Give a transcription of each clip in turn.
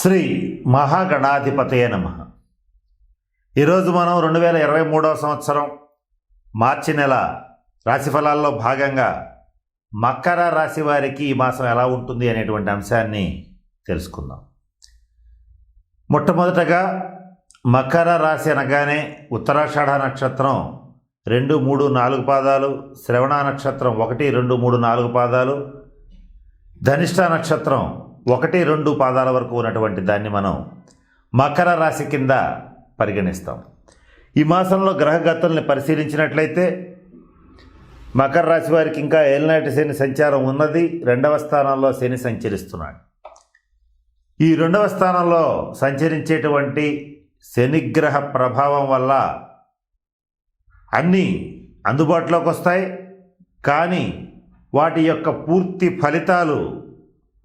శ్రీ మహాగణాధిపతయ నమ. ఈరోజు మనం రెండు వేల ఇరవై మూడవ సంవత్సరం మార్చి నెల రాశిఫలాల్లో భాగంగా మకర రాశి వారికి ఈ మాసం ఎలా ఉంటుంది అనేటువంటి అంశాన్ని తెలుసుకుందాం. మొట్టమొదటగా మకర రాశి అనగానే ఉత్తరాషాఢ నక్షత్రం రెండు మూడు నాలుగు పాదాలు శ్రవణ నక్షత్రం ఒకటి రెండు మూడు నాలుగు పాదాలు ధనిష్ట నక్షత్రం ఒకటి రెండు పాదాల వరకు ఉన్నటువంటి దాన్ని మనం మకర రాశి కింద పరిగణిస్తాం. ఈ మాసంలో గ్రహగతుల్ని పరిశీలించినట్లయితే మకర రాశి వారికి ఇంకా ఏలినాటి శని సంచారం ఉన్నది. రెండవ స్థానంలో శని సంచరిస్తున్నాడు. ఈ రెండవ స్థానంలో సంచరించేటువంటి శనిగ్రహ ప్రభావం వల్ల అన్నీ అందుబాటులోకి వస్తాయి. కానీ వాటి యొక్క పూర్తి ఫలితాలు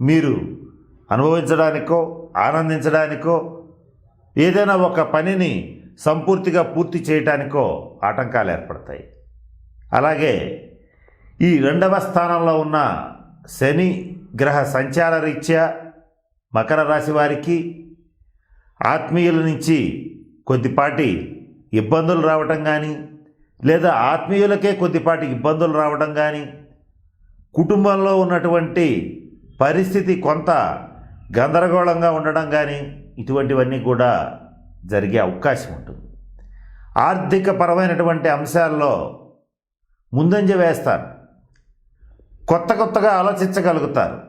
మీరు అనుభవించడానికో ఆనందించడానికో ఏదైనా ఒక పనిని సంపూర్తిగా పూర్తి చేయటానికో ఆటంకాలు ఏర్పడతాయి. అలాగే ఈ రెండవ స్థానంలో ఉన్న శని గ్రహ సంచార రీత్యా మకర రాశి వారికి ఆత్మీయుల నుంచి కొద్దిపాటి ఇబ్బందులు రావటం కానీ లేదా ఆత్మీయులకే కొద్దిపాటి ఇబ్బందులు రావడం కానీ కుటుంబంలో ఉన్నటువంటి పరిస్థితి కొంత గందరగోళంగా ఉండడం కానీ ఇటువంటివన్నీ కూడా జరిగే అవకాశం ఉంటుంది. ఆర్థిక పరమైనటువంటి అంశాల్లో ముందంజ వేస్తారు. కొత్త కొత్తగా ఆలోచించగలుగుతారు.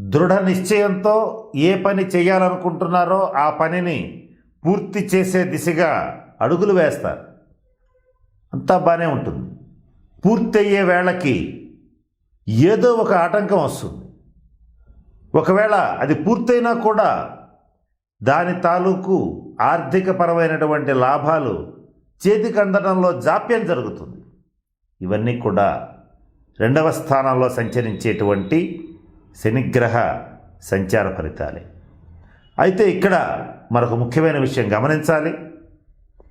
దృఢ నిశ్చయంతో ఏ పని చేయాలనుకుంటున్నారో ఆ పనిని పూర్తి చేసే దిశగా అడుగులు వేస్తారు. అంతా బాగానే ఉంటుంది. పూర్తయ్యే వేళకి ఏదో ఒక ఆటంకం వస్తుంది. ఒకవేళ అది పూర్తయినా కూడా దాని తాలూకు ఆర్థికపరమైనటువంటి లాభాలు చేతికి అందడంలో జాప్యం జరుగుతుంది. ఇవన్నీ కూడా రెండవ స్థానంలో సంచరించేటువంటి శనిగ్రహ సంచార ఫలితాలే. అయితే ఇక్కడ మరొక ముఖ్యమైన విషయం గమనించాలి.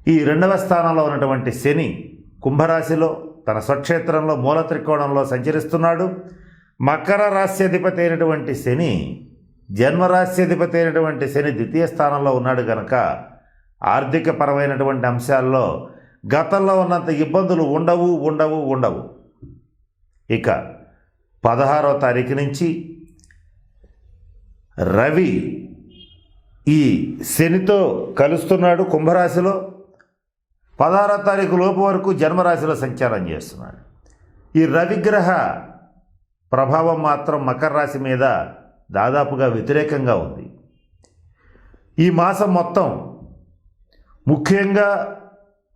ఈ రెండవ స్థానంలో ఉన్నటువంటి శని కుంభరాశిలో తన స్వక్షేత్రంలో మూల త్రికోణంలో సంచరిస్తున్నాడు. మకర రాశ్యాధిపతి అయినటువంటి శని జన్మరాశ్యాధిపతి అయినటువంటి శని ద్వితీయ స్థానంలో ఉన్నాడు కనుక ఆర్థిక పరమైనటువంటి అంశాల్లో గతంలో ఉన్నంత ఇబ్బందులు ఉండవు ఉండవు ఉండవు. ఇక పదహారో తారీఖు నుంచి రవి ఈ శనితో కలుస్తున్నాడు కుంభరాశిలో. పదహారో తారీఖు లోపు వరకు జన్మరాశిలో సంచారం చేస్తున్నాడు. ఈ రవిగ్రహ ప్రభావం మాత్రం మకర రాశి మీద దాదాపుగా వ్యతిరేకంగా ఉంది. ఈ మాసం మొత్తం ముఖ్యంగా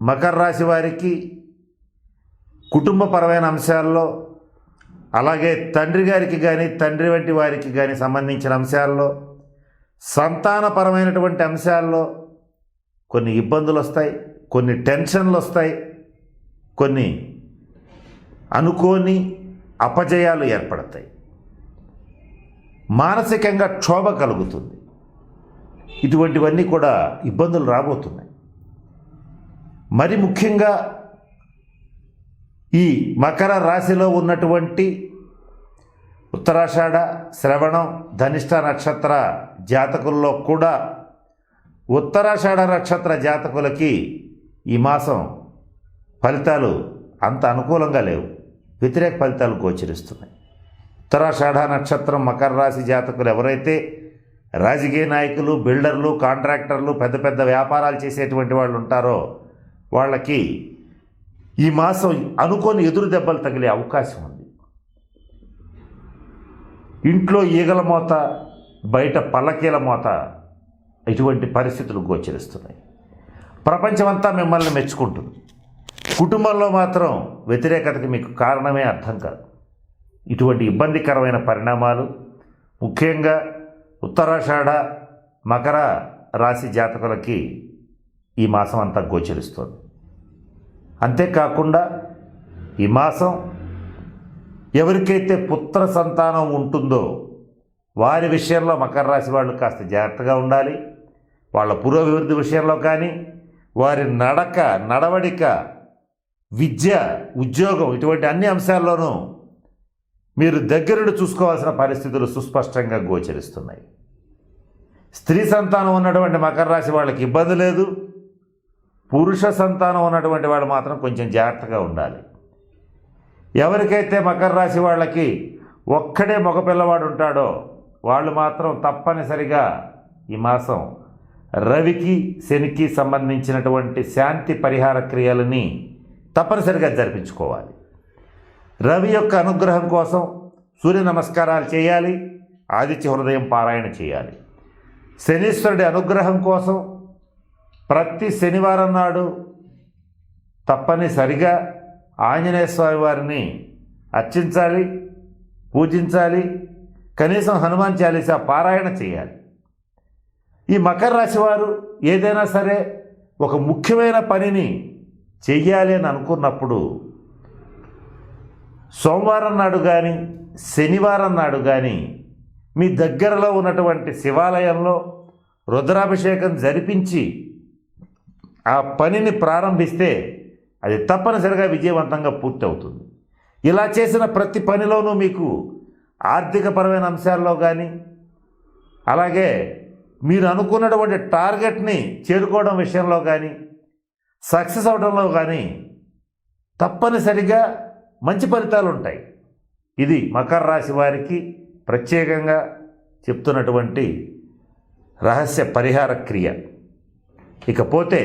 మకర రాశి వారికి కుటుంబపరమైన అంశాల్లో అలాగే తండ్రి గారికి కానీ తండ్రి వంటి వారికి కానీ సంబంధించిన అంశాల్లో సంతానపరమైనటువంటి అంశాల్లో కొన్ని ఇబ్బందులు వస్తాయి కొన్ని టెన్షన్లు వస్తాయి కొన్ని అనుకోని అపజయాలు ఏర్పడతాయి. మానసికంగా క్షోభ కలుగుతుంది. ఇటువంటివన్నీ కూడా ఇబ్బందులు రాబోతున్నాయి. మరి ముఖ్యంగా ఈ మకర రాశిలో ఉన్నటువంటి ఉత్తరాషాఢ శ్రవణం ధనిష్ట నక్షత్ర జాతకుల్లో కూడా ఉత్తరాషాఢ నక్షత్ర జాతకులకి ఈ మాసం ఫలితాలు అంత అనుకూలంగా లేవు. వ్యతిరేక ఫలితాలు గోచరిస్తున్నాయి. ఉత్తరాషాఢ నక్షత్రం మకర రాశి జాతకులు ఎవరైతే రాజకీయ నాయకులు బిల్డర్లు కాంట్రాక్టర్లు పెద్ద పెద్ద వ్యాపారాలు చేసేటువంటి వాళ్ళు ఉంటారో వాళ్ళకి ఈ మాసం అనుకోని ఎదురు దెబ్బలు తగిలే అవకాశం ఉంది. ఇంట్లో ఈగల మోత బయట పల్లకీల మోత ఇటువంటి పరిస్థితులు గోచరిస్తున్నాయి. ప్రపంచమంతా మిమ్మల్ని మెచ్చుకుంటుంది. కుటుంబంలో మాత్రం వ్యతిరేకతకి మీకు కారణమే అర్థం కాదు. ఇటువంటి ఇబ్బందికరమైన పరిణామాలు ముఖ్యంగా ఉత్తరాషాఢ మకర రాశి జాతకులకి ఈ మాసం అంతా గోచరిస్తుంది. అంతేకాకుండా ఈ మాసం ఎవరికైతే పుత్ర సంతానం ఉంటుందో వారి విషయంలో మకర రాశి వాళ్ళు కాస్త జాగ్రత్తగా ఉండాలి. వాళ్ళ పురోభివృద్ధి విషయంలో కానీ వారి నడక నడవడిక విద్య ఉద్యోగం ఇటువంటి అన్ని అంశాల్లోనూ మీరు దగ్గరుండి చూసుకోవాల్సిన పరిస్థితులు సుస్పష్టంగా గోచరిస్తున్నాయి. స్త్రీ సంతానం ఉన్నటువంటి మకర రాశి వాళ్ళకి ఇబ్బంది లేదు. పురుష సంతానం ఉన్నటువంటి వాళ్ళు మాత్రం కొంచెం జాగ్రత్తగా ఉండాలి. ఎవరికైతే మకర రాశి వాళ్ళకి ఒక్కడే మగపిల్లవాడు ఉంటాడో వాళ్ళు మాత్రం తప్పనిసరిగా ఈ మాసం రవికి శనికి సంబంధించినటువంటి శాంతి పరిహార క్రియలని తప్పనిసరిగా జరిపించుకోవాలి. రవి యొక్క అనుగ్రహం కోసం సూర్య నమస్కారాలు చేయాలి ఆదిత్య హృదయం పారాయణ చేయాలి. శనీశ్వరుడి అనుగ్రహం కోసం ప్రతి శనివారం నాడు తప్పనిసరిగా ఆంజనేయ స్వామి వారిని అర్చించాలి పూజించాలి కనీసం హనుమాన్ చాలీసా పారాయణ చేయాలి. ఈ మకర రాశి వారు ఏదైనా సరే ఒక ముఖ్యమైన పనిని చెయ్యాలి అని అనుకున్నప్పుడు సోమవారం నాడు కానీ శనివారం నాడు కానీ మీ దగ్గరలో ఉన్నటువంటి శివాలయంలో రుద్రాభిషేకం జరిపించి ఆ పనిని ప్రారంభిస్తే అది తప్పనిసరిగా విజయవంతంగా పూర్తి అవుతుంది ఇలా చేసిన ప్రతి పనిలోనూ మీకు ఆర్థికపరమైన అంశాల్లో కానీ అలాగే మీరు అనుకున్నటువంటి టార్గెట్ని చేరుకోవడం విషయంలో కానీ సక్సెస్ అవడంలో కానీ తప్పనిసరిగా మంచి ఫలితాలు ఉంటాయి ఇది మకర రాశి వారికి ప్రత్యేకంగా చెప్తున్నటువంటి రహస్య పరిహార క్రియ. ఇకపోతే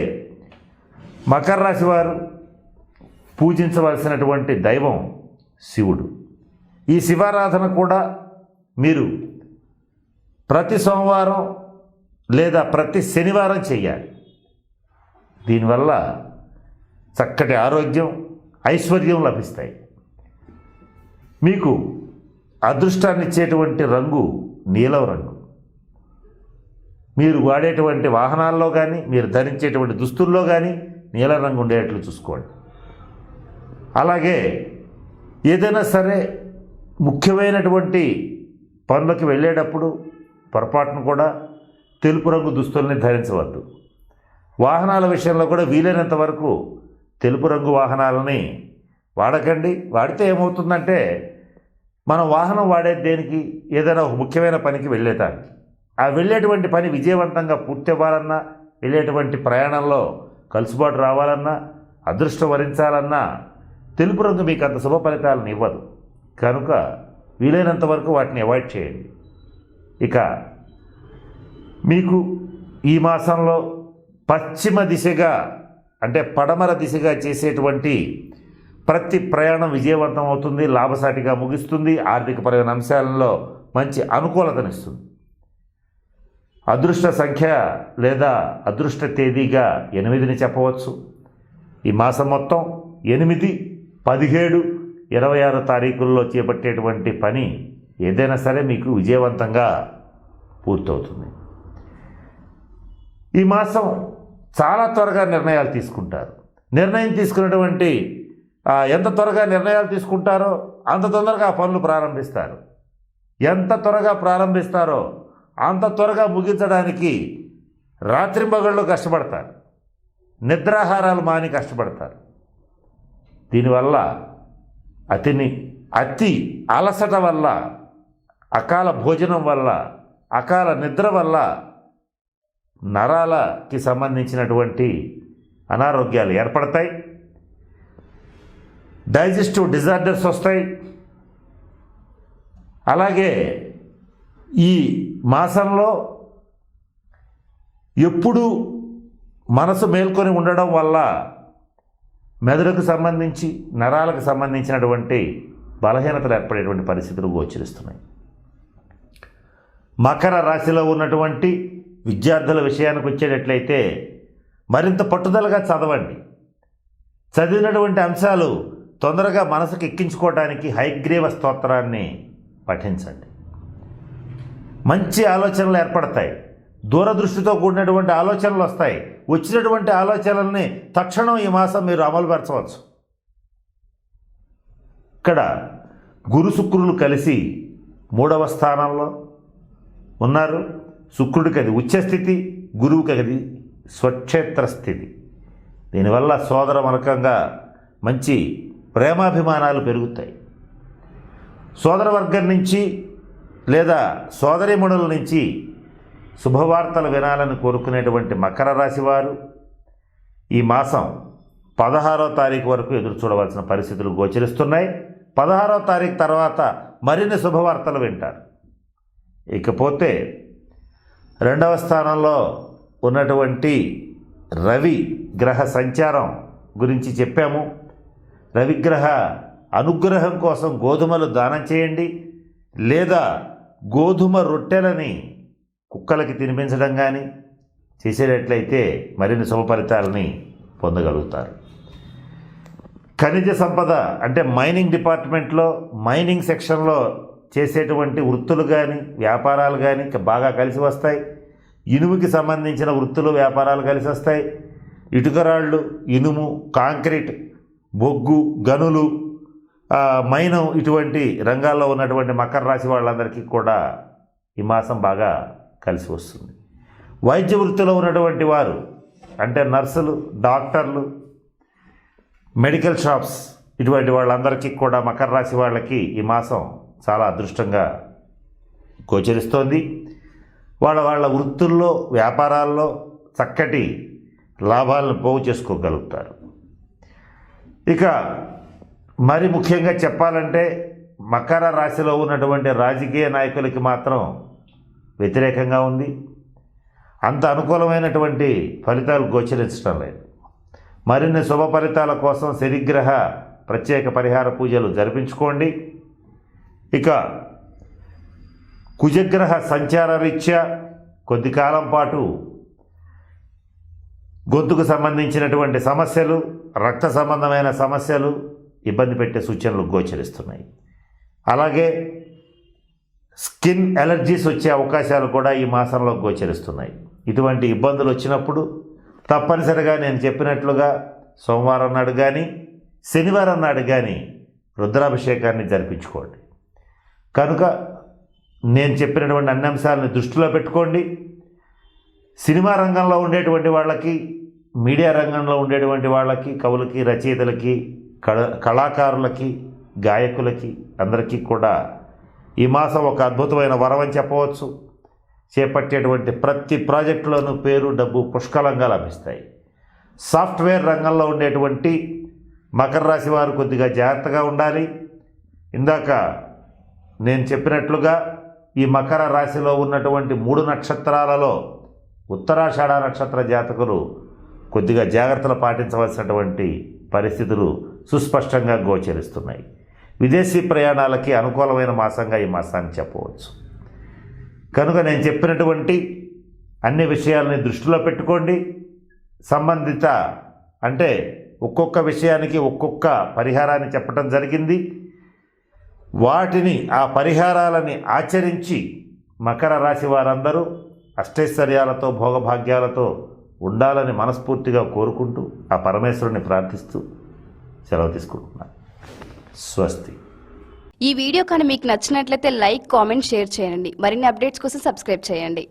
మకర రాశి వారు పూజించవలసినటువంటి దైవం శివుడు. ఈ శివారాధన కూడా మీరు ప్రతి సోమవారం లేదా ప్రతి శనివారం చేయాలి దీనివల్ల చక్కటి ఆరోగ్యం ఐశ్వర్యం లభిస్తాయి. మీకు అదృష్టాన్ని ఇచ్చేటువంటి రంగు నీలం రంగు. మీరు వాడేటువంటి వాహనాల్లో కానీ మీరు ధరించేటువంటి దుస్తుల్లో కానీ నీలం రంగు ఉండేట్లు చూసుకోండి. అలాగే ఏదైనా సరే ముఖ్యమైనటువంటి పనులకు వెళ్ళేటప్పుడు పొరపాటును కూడా తెలుపు రంగు దుస్తుల్ని ధరించవద్దు. వాహనాల విషయంలో కూడా వీలైనంత వరకు తెలుపు రంగు వాహనాలని వాడకండి. వాడితే ఏమవుతుందంటే మనం వాహనం వాడేది దేనికి ఏదైనా ఒక ముఖ్యమైన పనికి వెళ్ళేదానికి. ఆ వెళ్ళేటువంటి పని విజయవంతంగా పూర్తి అవ్వాలన్నా వెళ్ళేటువంటి ప్రయాణంలో కలుసుబాటు రావాలన్నా అదృష్టం వరించాలన్నా తెలుపు రంగు మీకు అంత శుభ ఫలితాలను ఇవ్వదు. కనుక వీలైనంత వరకు వాటిని అవాయిడ్ చేయండి. ఇక మీకు ఈ మాసంలో పశ్చిమ దిశగా అంటే పడమర దిశగా చేసేటువంటి ప్రతి ప్రయాణం విజయవంతం అవుతుంది లాభసాటిగా ముగిస్తుంది. ఆర్థికపరమైన అంశాలలో మంచి అనుకూలతనిస్తుంది అదృష్ట సంఖ్య లేదా అదృష్ట తేదీగా ఎనిమిదిని చెప్పవచ్చు. ఈ మాసం మొత్తం ఎనిమిది పదిహేడు ఇరవై ఆరు తారీఖుల్లో చేపట్టేటువంటి పని ఏదైనా సరే మీకు విజయవంతంగా పూర్తవుతుంది. ఈ మాసం చాలా త్వరగా నిర్ణయాలు తీసుకుంటారు. నిర్ణయం తీసుకున్నటువంటి ఎంత త్వరగా నిర్ణయాలు తీసుకుంటారో అంత తొందరగా ఆ పనులు ప్రారంభిస్తారు. ఎంత త్వరగా ప్రారంభిస్తారో అంత త్వరగా ముగించడానికి రాత్రింబగళ్ళు కష్టపడతారు. నిద్రాహారాలు మాని కష్టపడతారు. దీనివల్ల అతిని అతి అలసట వల్ల అకాల భోజనం వల్ల అకాల నిద్ర వల్ల నరాలకి సంబంధించినటువంటి అనారోగ్యాలు ఏర్పడతాయి. డైజెస్టివ్ డిజార్డర్స్ వస్తాయి. అలాగే ఈ మాసంలో ఎప్పుడూ మనసు మేల్కొని ఉండడం వల్ల మెదడుకు సంబంధించి నరాలకు సంబంధించినటువంటి బలహీనతలు ఏర్పడేటువంటి పరిస్థితులు గోచరిస్తున్నాయి. మకర రాశిలో ఉన్నటువంటి విద్యార్థుల విషయానికి వచ్చేటట్లయితే మరింత పట్టుదలగా చదవండి. చదివినటువంటి అంశాలు తొందరగా మనసుకు ఎక్కించుకోవడానికి హైగ్రీవ స్తోత్రాన్ని పఠించండి. మంచి ఆలోచనలు ఏర్పడతాయి. దూరదృష్టితో కూడినటువంటి ఆలోచనలు వస్తాయి. వచ్చినటువంటి ఆలోచనల్ని తక్షణం ఈ మాసం మీరు అమలుపరచవచ్చు. ఇక్కడ గురు శుక్రులు కలిసి మూడవ స్థానంలో ఉన్నారు. శుక్రుడికి అది ఉచ్చస్థితి గురువుకి అది స్వక్షేత్ర స్థితి. దీనివల్ల సోదర మలకంగా మంచి ప్రేమాభిమానాలు పెరుగుతాయి. సోదర వర్గం నుంచి లేదా సోదరిమణుల నుంచి శుభవార్తలు వినాలని కోరుకునేటువంటి మకర రాశి వారు ఈ మాసం పదహారో తారీఖు వరకు ఎదురు చూడవలసిన పరిస్థితులు గోచరిస్తున్నాయి. పదహారో తారీఖు తర్వాత మరిన్ని శుభవార్తలు వింటారు. ఇకపోతే రెండవ స్థానంలో ఉన్నటువంటి రవి గ్రహ సంచారం గురించి చెప్పాము. రవిగ్రహ అనుగ్రహం కోసం గోధుమలు దానం చేయండి లేదా గోధుమ రొట్టెలని కుక్కలకి తినిపించడం కానీ చేసేటట్లయితే మరిన్ని శుభ ఫలితాలని పొందగలుగుతారు. ఖనిజ సంపద అంటే మైనింగ్ డిపార్ట్మెంట్లో మైనింగ్ సెక్షన్లో చేసేటువంటి వృత్తులు కానీ వ్యాపారాలు కానీ బాగా కలిసి వస్తాయి. ఇనుముకి సంబంధించిన వృత్తులు వ్యాపారాలు కలిసి వస్తాయి. ఇటుకరాళ్ళు ఇనుము కాంక్రీట్ బొగ్గు గనులు మైనం ఇటువంటి రంగాల్లో ఉన్నటువంటి మకర రాశి వాళ్ళందరికీ కూడా ఈ మాసం బాగా కలిసి వస్తుంది. వైద్య వృత్తిలో ఉన్నటువంటి వారు అంటే నర్సులు డాక్టర్లు మెడికల్ షాప్స్ ఇటువంటి వాళ్ళందరికీ కూడా మకర రాశి వాళ్ళకి ఈ మాసం చాలా అదృష్టంగా గోచరిస్తోంది. వాళ్ళ వాళ్ళ వృత్తుల్లో వ్యాపారాల్లో చక్కటి లాభాలను పోగు చేసుకోగలుగుతారు. ఇక మరి ముఖ్యంగా చెప్పాలంటే మకర రాశిలో ఉన్నటువంటి రాజకీయ నాయకులకి మాత్రం వ్యతిరేకంగా ఉంది. అంత అనుకూలమైనటువంటి ఫలితాలు గోచరించడం లేదు. మరిన్ని శుభ ఫలితాల కోసం శనిగ్రహ ప్రత్యేక పరిహార పూజలు జరిపించుకోండి. ఇక కుజగ్రహ సంచార రీత్యా కొద్ది కాలం పాటు గొంతుకు సంబంధించినటువంటి సమస్యలు రక్త సంబంధమైన సమస్యలు ఇబ్బంది పెట్టే సూచనలు గోచరిస్తున్నాయి. అలాగే స్కిన్ ఎలర్జీస్ వచ్చే అవకాశాలు కూడా ఈ మాసంలో గోచరిస్తున్నాయి. ఇటువంటి ఇబ్బందులు వచ్చినప్పుడు తప్పనిసరిగా నేను చెప్పినట్లుగా సోమవారం నాడు కానీ శనివారం నాడు కానీ రుద్రాభిషేకాన్ని జరిపించుకోండి. కనుక నేను చెప్పినటువంటి అన్ని అంశాలను దృష్టిలో పెట్టుకోండి. సినిమా రంగంలో ఉండేటువంటి వాళ్ళకి మీడియా రంగంలో ఉండేటువంటి వాళ్ళకి కవులకి రచయితలకి కళ కళాకారులకి గాయకులకి అందరికీ కూడా ఈ మాసం ఒక అద్భుతమైన వరం అని చెప్పవచ్చు. చేపట్టేటువంటి ప్రతి ప్రాజెక్టులోనూ పేరు డబ్బు పుష్కలంగా లభిస్తాయి. సాఫ్ట్వేర్ రంగంలో ఉండేటువంటి మకర రాశి వారు కొద్దిగా జాగ్రత్తగా ఉండాలి. ఇందాక నేను చెప్పినట్లుగా ఈ మకర రాశిలో ఉన్నటువంటి మూడు నక్షత్రాలలో ఉత్తరాషాఢ నక్షత్ర జాతకులు కొద్దిగా జాగ్రత్తలు పాటించవలసినటువంటి పరిస్థితులు సుస్పష్టంగా గోచరిస్తున్నాయి. విదేశీ ప్రయాణాలకి అనుకూలమైన మాసంగా ఈ మాసాన్ని చెప్పవచ్చు. కనుక నేను చెప్పినటువంటి అన్ని విషయాలని దృష్టిలో పెట్టుకోండి. సంబంధిత అంటే ఒక్కొక్క విషయానికి ఒక్కొక్క పరిహారాన్ని చెప్పడం జరిగింది. వాటిని ఆ పరిహారాలని ఆచరించి మకర రాశి వారందరూ అష్టైశ్వర్యాలతో భోగభాగ్యాలతో ఉండాలని మనస్ఫూర్తిగా కోరుకుంటూ ఆ పరమేశ్వరుని ప్రార్థిస్తూ సెలవు తీసుకుంటున్నాను. స్వస్తి. ఈ వీడియో కానీ మీకు నచ్చినట్లయితే లైక్ కామెంట్ షేర్ చేయండి. మరిన్ని అప్డేట్స్ కోసం సబ్స్క్రైబ్ చేయండి.